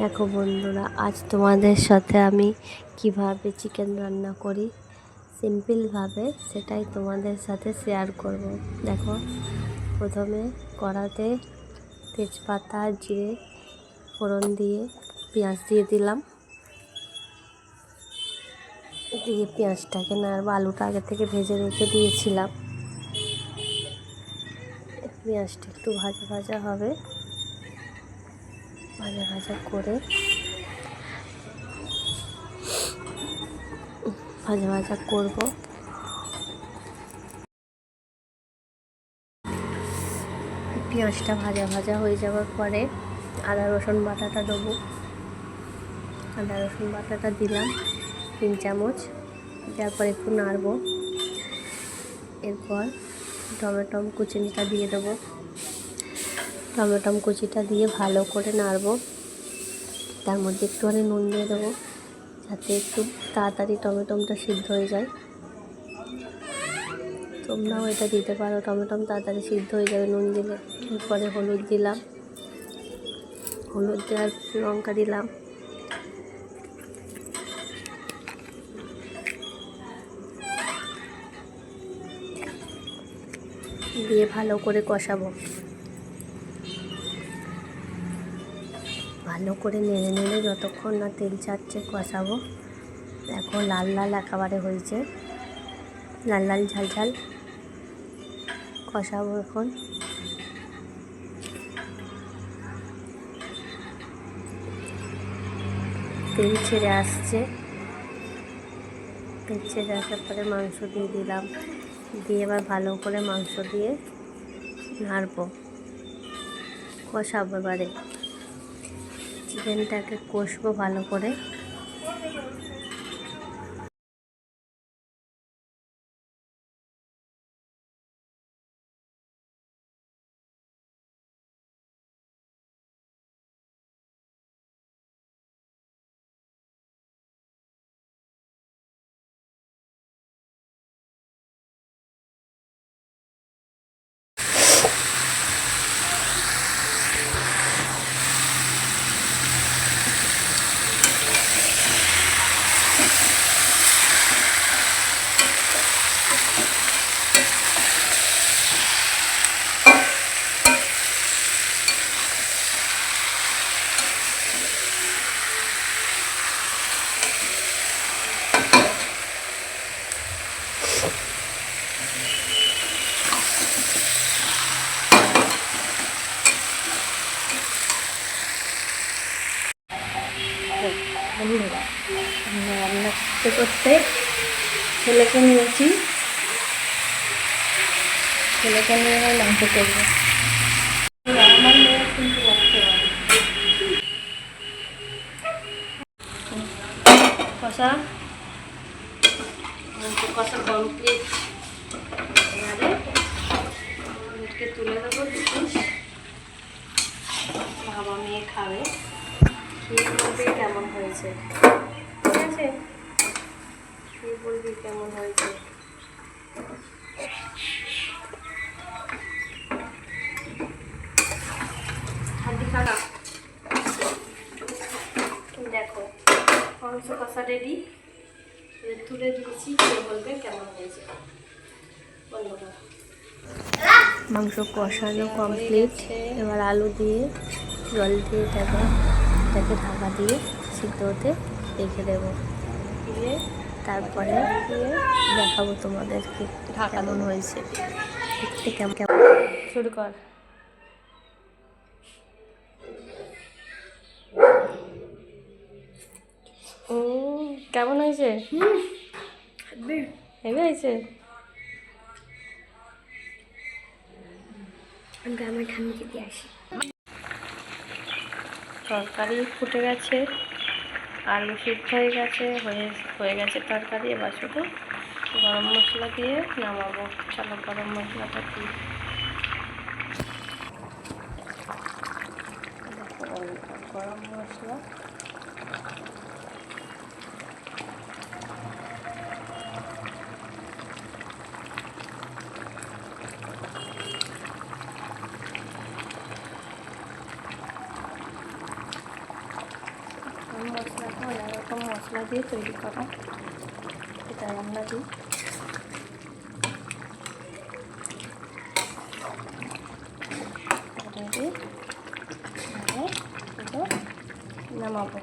দেখো বন্ধুরা, আজ তোমাদের সাথে আমি কীভাবে চিকেন রান্না করি। সিম্পলভাবে সেটাই তোমাদের সাথে শেয়ার করব। দেখো, প্রথমে কড়াতে তেজপাতা, জিরে, ফোড়ন দিয়ে পেঁয়াজ দিয়ে দিলাম। দিয়ে পেঁয়াজটাকে নাড়বো আলুটা আগে থেকে ভেজে রেখে দিয়েছিলাম। পেঁয়াজটা একটু ভাজা ভাজা হবে। ভাজা ভাজা করে ভাজা ভাজা করব। পেঁয়াজটা ভাজা ভাজা হয়ে যাওয়ার পরে আদা, রসুন বাটাটা দেবো। আদা, রসুন বাটাটা দিলাম তিন চামচ দেওয়ার পর একটু নাড়বো। এরপর টমেটো কুচিনিটা দিয়ে দেবো। টমেটম কুচিটা দিয়ে ভালো করে নাড়বো। তার মধ্যে একটুখানি নুন দিয়ে দেবো, যাতে একটু তাড়াতাড়ি টমেটমটা সিদ্ধ হয়ে যায়। তোমরাও এটা দিতে পারো, টমেটম তাড়াতাড়ি সিদ্ধ হয়ে যাবে নুন দিলে। এরপরে হলুদ দিলাম। হলুদ দেওয়ার লঙ্কা দিলাম। দিয়ে ভালো করে কষাবো। ভালো করে নেড়ে নেড়ে যতক্ষণ না তেল ছাড়ছে কষাবো। দেখো লাল লাল একেবারে হয়েছে। লাল লাল ঝাল ঝাল কষাবো এখন। তেল ছেড়ে আসছে। তেল ছেড়ে আসার পরে মাংস দিয়ে দিলাম। দিয়ে এবার ভালো করে মাংস দিয়ে নাড়বো। কষাবো এবারে। চিকেনটাকে কষবো ভালো করে। বন্ধুরা রান্না করতে করতে ছেলেকে নিয়েছি। ছেলেকে নিয়ে মাংস করব আমার কিন্তু কষা। কষা কমপ্লিট এবারে তুলে দেবো দুটো। বাবা মেয়ে খাবে। খেয়ে বলবে কেমন হয়েছে? ঠিক আছে? খেয়ে বলবি কেমন হয়েছে? দেখো, মাংস কষা রেডি তুলে বলবে কেমন হয়েছে। মাংস কষানো কমপ্লিট এবার আলু দিয়ে জল দিয়ে দেবো। এটাকে ঢাকা দিয়ে সিদ্ধ হতে রেখে দেবো। দিয়ে তারপরে দেখাবো তোমাদেরকে কেমন হয়েছে। দেখতে কেমন কেমন। শুরু কর। কেমন হয়েছে? হেভি। হয়েছে? গ্রামে ঠান্ডা দিয়ে আসি। তরকারি ফুটে গেছে, আলু সিদ্ধ হয়ে গেছে, হয়ে হয়ে গেছে তরকারি, এবার শুধু গরম মশলা দিয়ে নামাবো। চলো গরম মশলাটা দিই গরম মশলা। মশলা দিয়ে তৈরি করা এটা রান্না দিই। নামাবো।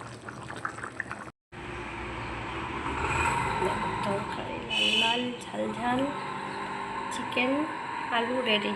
লাল ঝাল ঝাল চিকেন আলু রেডি